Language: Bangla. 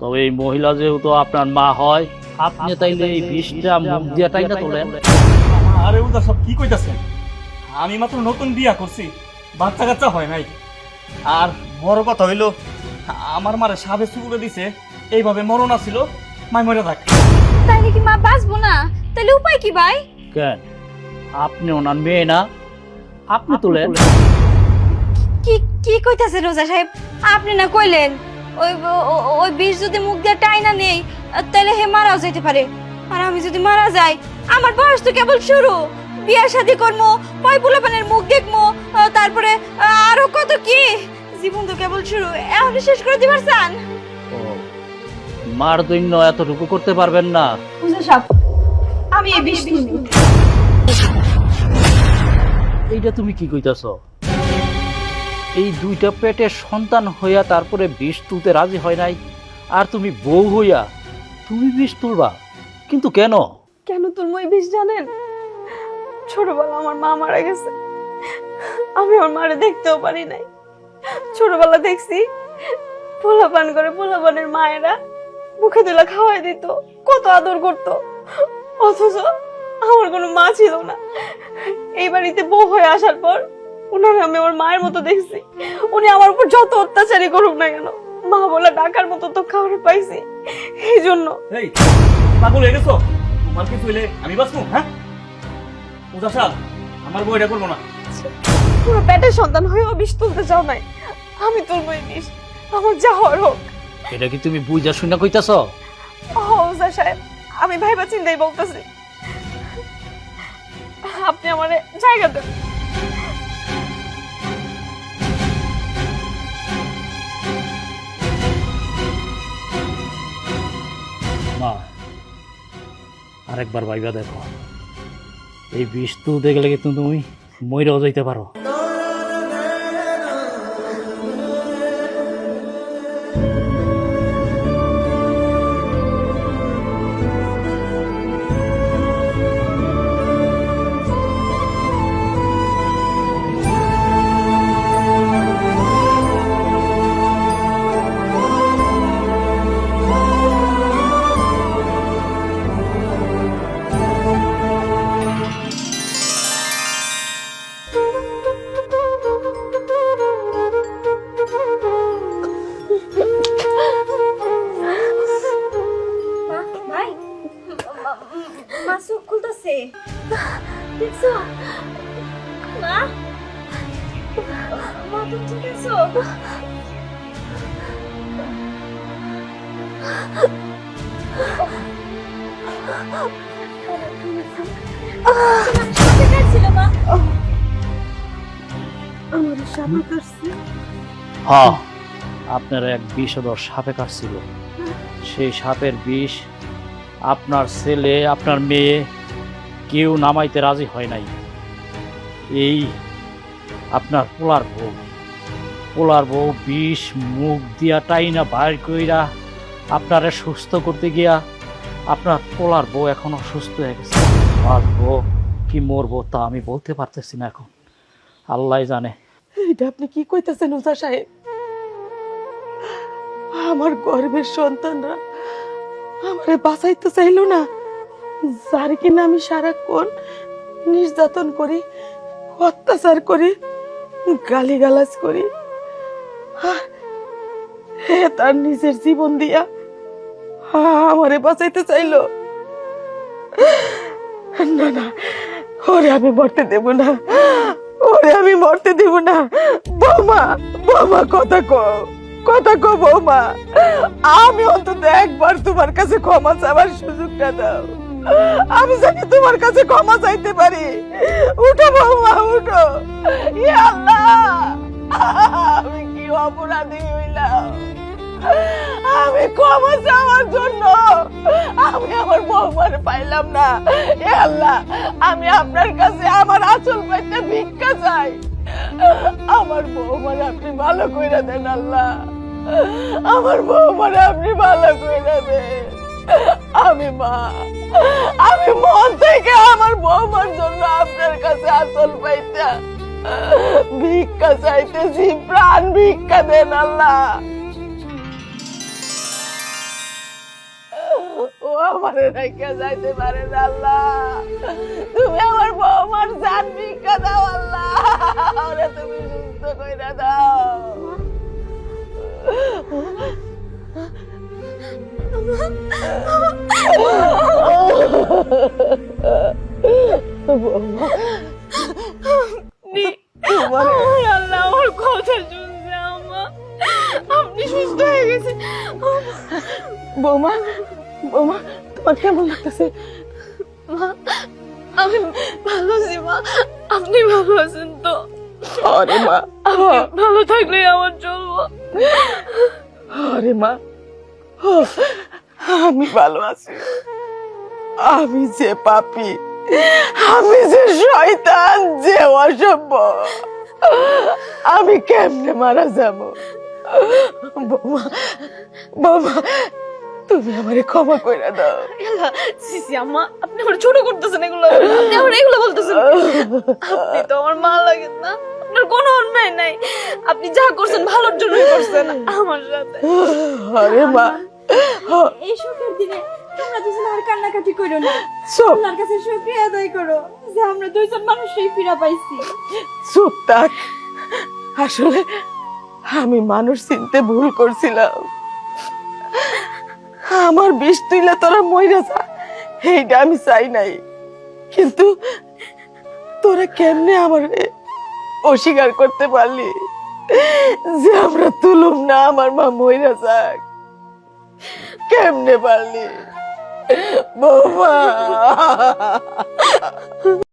তবে এই মহিলা যেহেতু আপনার মা হয় আপনি তাইলে এই বিষটা মুখ দিয়ে টাইনা তোলেন। আরে উদা সব কি কইতাছেন? আমি মাত্র নতুন বিয়া করছি বাচ্চা কাচ্চা হয় নাই। আর বড় কথা হইল আমার মারে সাবে চুকুরে দিছে এইভাবে মরণ আছিল মাই মরে থাক। তাইলে কি মা বাঁচবো না? তাহলে উপায় কি ভাই? কেন? আপনি ওনার মেয়ে না আপনি তোলেন। কি কি কইতাছে রোজা সাহেব? আপনি না কইলেন? ওই ওই বিষ যদি মুখ দিয়ে টাইনা নেই তাহলে হে মারাও যেতে পারে। আর আমি যদি মারা যাই আমার বয়স তো কেবল শুরু। বিয়া শাদি করব পয় পোলাপানের মুখ দেখব তারপরে আরও কত কি? জীবন তো কেবল শুরু। এখন শেষ করে দিবার চান? মার দৈন্য এতটুকু করতে পারবেন না। রোজা সাহেব আমি এই বিষ এইটা তুমি কি কইতাছ? এই দুইটা পেটের সন্তান হইয়া তারপরে বিষ তুলতে রাজি হয় নাই। আর তুমি বউ হইয়া, তুমি বিষ তুলবা, কিন্তু কেন? কেন তুলবো এই বিষ জানেন? ছোটবেলা আমার মা মারা গেছে। আমি আমার মারে দেখতেও পারি নাই। ছোটবেলা দেখছি, পোলাপান করে পোলাপানের মায়েরা মুখে তুলা খাওয়াই দিত, কত আদর করত। অথচ আমার কোনো মা ছিল না। এই বাড়িতে বউ হয়ে আসার পর ওনার আমি আমার মায়ের মতো দেখছি। উনি আমার উপর যত অত্যাচারই করুক না কেন মা বলে ডাকার মতো তো খাবার পাইছি। এই জন্য। এই পাগল হয়ে গেছো? তোমার কিছু হইলে আমি বাঁচবো হ্যাঁ? উদা সাল আমার বইটা করব না। পুরো পেটের সন্তান হয়েও বিষ তুলতে চাও নাই। আমি তুলবো এই বিষ। আমার যা হওয়ার হোক। এটা কি তুমি বুঝা শুনে কইতাছ? হৌজা সাহেব আমি ভাইবা চিন্তাই বলতেছি। আপনি আমার জায়গা দেন। আরেকবার ভাইবা দেখো। এই বিষ তুলতে গেলে কিন্তু তুমি মইরাও যাইতে পারো। মা চোখ খুলতেছে। দেখছ? মা? মা তুমি ঠিক আছো? হ্যাঁ আপনার এক বিষধর সাপে কাটছিল। সেই সাপের বিষ আপনার ছেলে, আপনার মেয়ে কেউ নামাইতে রাজি হয় নাই। এই আপনার পোলার বউ। পোলার বউ বিষ মুখ দিয়া টাইনা বাইর কইরা আপনারে সুস্থ করতে গিয়া আপনার পোলার বউ এখন অসুস্থ হয়ে গেছে। বাঁচবো কি মরবো তা আমি বলতে পারতেছি না এখন। আল্লাহ জানে। এটা আপনি কি কইতেছেন উজা সাহেব? আমার গর্বের সন্তানরা আমারে বাঁচাইতে চাইল না। যার কিনা আমি সারাক্ষণ নির্যাতন করি, অত্যাচার করি, গালিগালাজ করি। হে তার নিজের জীবন দিয়া আমারে বাঁচাইতে চাইলো। না না, ওরে আমি মরতে দেব না। ওরে আমি মরতে দেব না। বৌমা বৌমা, কথা কো কথা কো বৌমা। আমি অন্তত একবার তোমার কাছে ক্ষমা চাওয়ার সুযোগটা দাও। আমি জানি তোমার কাছে ক্ষমা চাইতে পারি। উঠো বৌমা, উঠো। ইয়ে আল্লাহ, আমি কি অপরাধী হইলাম? আমি ক্ষমা চাওয়ার জন্য আমি আমার বৌমার পাইলাম না। এ আল্লাহ, আমি আপনার কাছে আমার আচল পাইতে ভিক্ষা চাই। আমার বৌমার আপনি ভালো দেন, আল্লাহ। আমার আপনি ভালো কইরা দেন। আমি মা, আমি মন থেকে আমার বৌমার জন্য আপনার কাছে আচল পাইতা। ভিক্ষা চাইতেছি, প্রাণ ভিক্ষা দেন, আল্লাহ। ও আমারে রেখে যাইতে পারে আল্লাহ। তুমি আমার বৌমার জান ভিক্ষা দাও, আল্লাহ। আল্লাহ আমার কথা শুনছে আমা আপনি সুস্থ হয়ে গেছে বৌমা বৌমা তোমার কেমন লাগতেছে? মা আমি ভালো আছি মা। আপনি ভালো আছেন তো? আরে মা ভালো থাকলেই আমার চলবো। আরে মা আমি ভালো আছি। আমি যে পাপি আমি যে শয়তান যে অসভ্য আমি কেমনে মারা যাব? বৌমা বৌমা তুমি আমারে ক্ষমা কইরা দাও। সিসি আম্মা আপনি আমার ছোট করতেছেন এগুলো। আপনি আমার এগুলো বলতেছেন আপনি তো আমার মা লাগেন না। আপনার কোনো অন্যায় নাই। আপনি যা করছেন ভালোর জন্যই করছেন আমার সাথে। আরে মা। এই সুখের দিনে তোমরা দুজন আর কান্নাকাটি করো না। আল্লাহর কাছে শুকরিয়া আদায় করো যে আমরা দুইজন মানুষই ফিরা পাইছি। চুপ থাক। আসলে আমি মানুষ চিনতে ভুল করছিলাম। আমার বিষ তুইলে তোরা মইরা যা। এইটা আমি চাই নাই। কিন্তু তোরা কেমনে আমার অস্বীকার করতে পারলি? যে আমরা তুলুম না আমার মা মইরা যাক। কেমনে পারলি? বৌমা